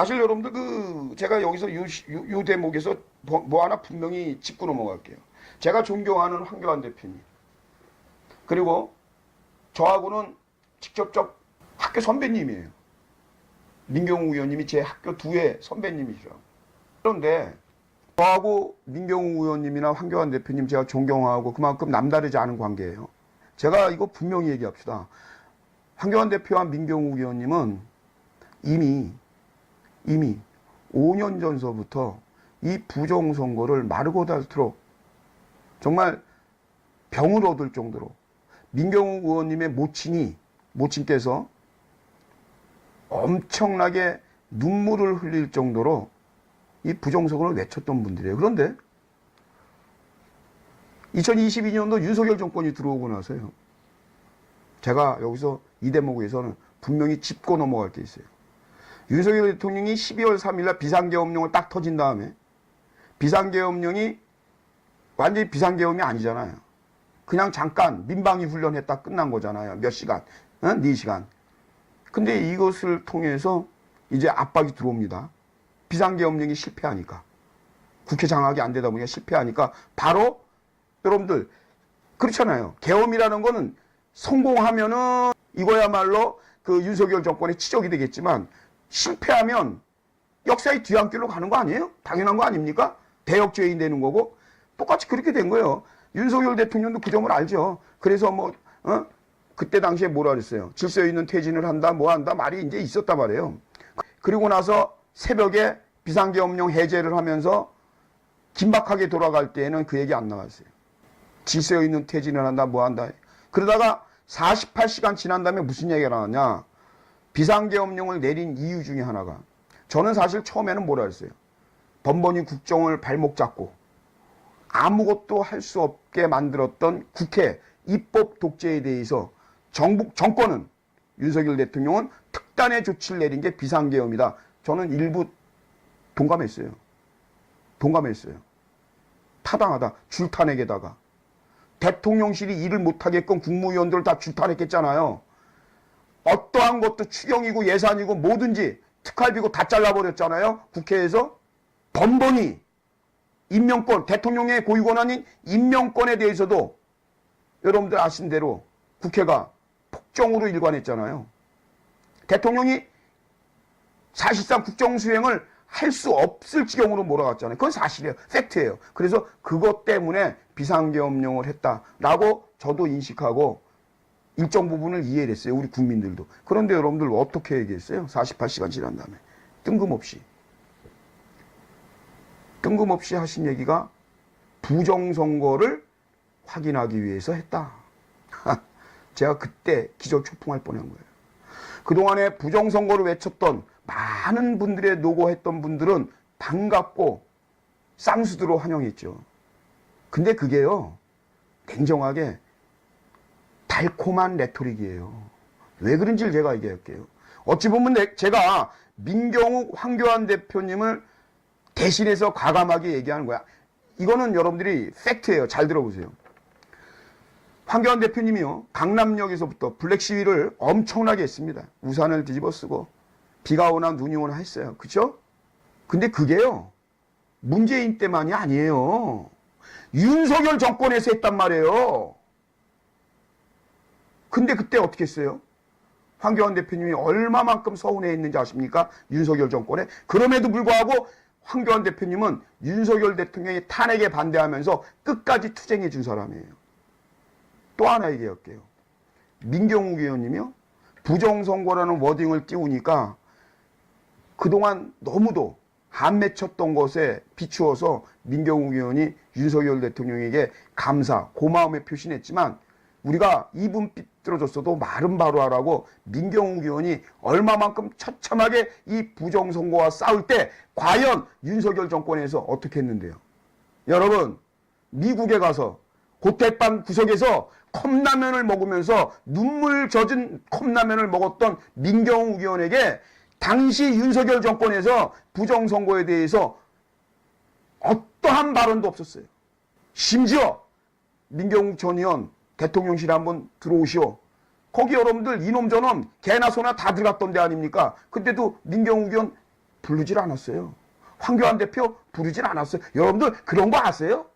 사실 여러분들 그 제가 여기서 요, 시- 요, 요 대목에서 뭐, 뭐 하나 분명히 짚고 넘어갈게요. 제가 존경하는 황교안 대표님 그리고 저하고는 직접적 학교 선배님이에요. 민경우 의원님이 제 학교 두의 선배님이죠. 그런데 저하고 민경우 의원님이나 황교안 대표님 제가 존경하고 그만큼 남다르지 않은 관계예요. 제가 이거 분명히 얘기합시다. 황교안 대표와 민경우 의원님은 이미 이미 5년 전서부터 이 부정선거를 마르고 닳도록 정말 병을 얻을 정도로 민경우 의원님의 모친이 모친께서 엄청나게 눈물을 흘릴 정도로 이 부정선거를 외쳤던 분들이에요. 그런데 2022년도 윤석열 정권이 들어오고 나서요. 제가 여기서 이 대목에서는 분명히 짚고 넘어갈 게 있어요. 윤석열 대통령이 12월 3일날 비상계엄령을 딱 터진 다음에 비상계엄령이 완전히 비상계엄이 아니잖아요. 그냥 잠깐 민방위 훈련했다 끝난 거잖아요. 몇 시간, 어? 4시간. 근데 이것을 통해서 이제 압박이 들어옵니다. 비상계엄령이 실패하니까. 국회 장악이 안 되다 보니까 실패하니까 바로 여러분들 그렇잖아요. 계엄이라는 거는 성공하면은 이거야말로 그 윤석열 정권의 치적이 되겠지만 실패하면 역사의 뒤안길로 가는 거 아니에요? 당연한 거 아닙니까? 대역죄인 되는 거고 똑같이 그렇게 된 거예요. 윤석열 대통령도 그 점을 알죠. 그래서 뭐 어? 그때 당시에 뭐라 그랬어요? 질서 있는 퇴진을 한다, 뭐 한다 말이 이제 있었단 말이에요. 그리고 나서 새벽에 비상계엄령 해제를 하면서 긴박하게 돌아갈 때에는 그 얘기 안 나왔어요. 질서 있는 퇴진을 한다, 뭐 한다. 그러다가 48시간 지난 다음에 무슨 얘기가 나왔냐? 비상계엄령을 내린 이유 중에 하나가 저는 사실 처음에는 뭐라 했어요? 번번이 국정을 발목 잡고 아무것도 할 수 없게 만들었던 국회 입법 독재에 대해서 정부 정권은 윤석열 대통령은 특단의 조치를 내린 게 비상계엄이다. 저는 일부 동감했어요. 동감했어요. 타당하다. 줄탄핵에다가 대통령실이 일을 못하게끔 국무위원들을 다 줄탄했겠잖아요. 어떠한 것도 추경이고 예산이고 뭐든지 특활비고 다 잘라버렸잖아요. 국회에서 번번이 임명권, 대통령의 고유 권한인 임명권에 대해서도 여러분들 아신 대로 국회가 폭정으로 일관했잖아요. 대통령이 사실상 국정 수행을 할 수 없을 지경으로 몰아갔잖아요. 그건 사실이에요. 팩트예요. 그래서 그것 때문에 비상계엄령을 했다라고 저도 인식하고 일정 부분을 이해를 했어요. 우리 국민들도. 그런데 여러분들 어떻게 얘기했어요? 48시간 지난 다음에. 뜬금없이. 뜬금없이 하신 얘기가 부정선거를 확인하기 위해서 했다. 제가 그때 기절초풍할 뻔한 거예요. 그동안에 부정선거를 외쳤던 많은 분들의 노고했던 분들은 반갑고 쌍수드로 환영했죠. 근데 그게요, 냉정하게 달콤한 레토릭이에요. 왜 그런지를 제가 얘기할게요. 어찌 보면 내- 제가 민경욱, 황교안 대표님을 대신해서 과감하게 얘기하는 거야. 이거는 여러분들이 팩트예요. 잘 들어보세요. 황교안 대표님이요. 강남역에서부터 블랙 시위를 엄청나게 했습니다. 우산을 뒤집어 쓰고 비가 오나 눈이 오나 했어요. 그쵸? 근데 그게요. 문재인 때만이 아니에요. 윤석열 정권에서 했단 말이에요. 근데 그때 어떻게 했어요? 황교안 대표님이 얼마만큼 서운해했는지 아십니까? 윤석열 정권에. 그럼에도 불구하고 황교안 대표님은 윤석열 대통령이 탄핵에 반대하면서 끝까지 투쟁해 준 사람이에요. 또 하나 얘기할게요. 민경욱 의원님이요. 부정선거라는 워딩을 띄우니까 그동안 너무도 한 맺혔던 것에 비추어서 민경욱 의원이 윤석열 대통령에게 감사, 고마움의 표시했지만 우리가 입은 삐뚤어졌어도 말은 바로 하라고 민경욱 의원이 얼마만큼 처참하게 이 부정선거와 싸울 때 과연 윤석열 정권에서 어떻게 했는데요. 여러분 미국에 가서 호텔방 구석에서 컵라면을 먹으면서 눈물 젖은 컵라면을 먹었던 민경욱 의원에게 당시 윤석열 정권에서 부정선거에 대해서 어떠한 발언도 없었어요. 심지어 민경욱 전 의원 대통령실에 한번 들어오시오. 거기 여러분들 이놈 저놈 개나 소나 다 들어갔던 데 아닙니까? 그때도 민경욱 의원 부르질 않았어요. 황교안 대표 부르질 않았어요. 여러분들 그런 거 아세요?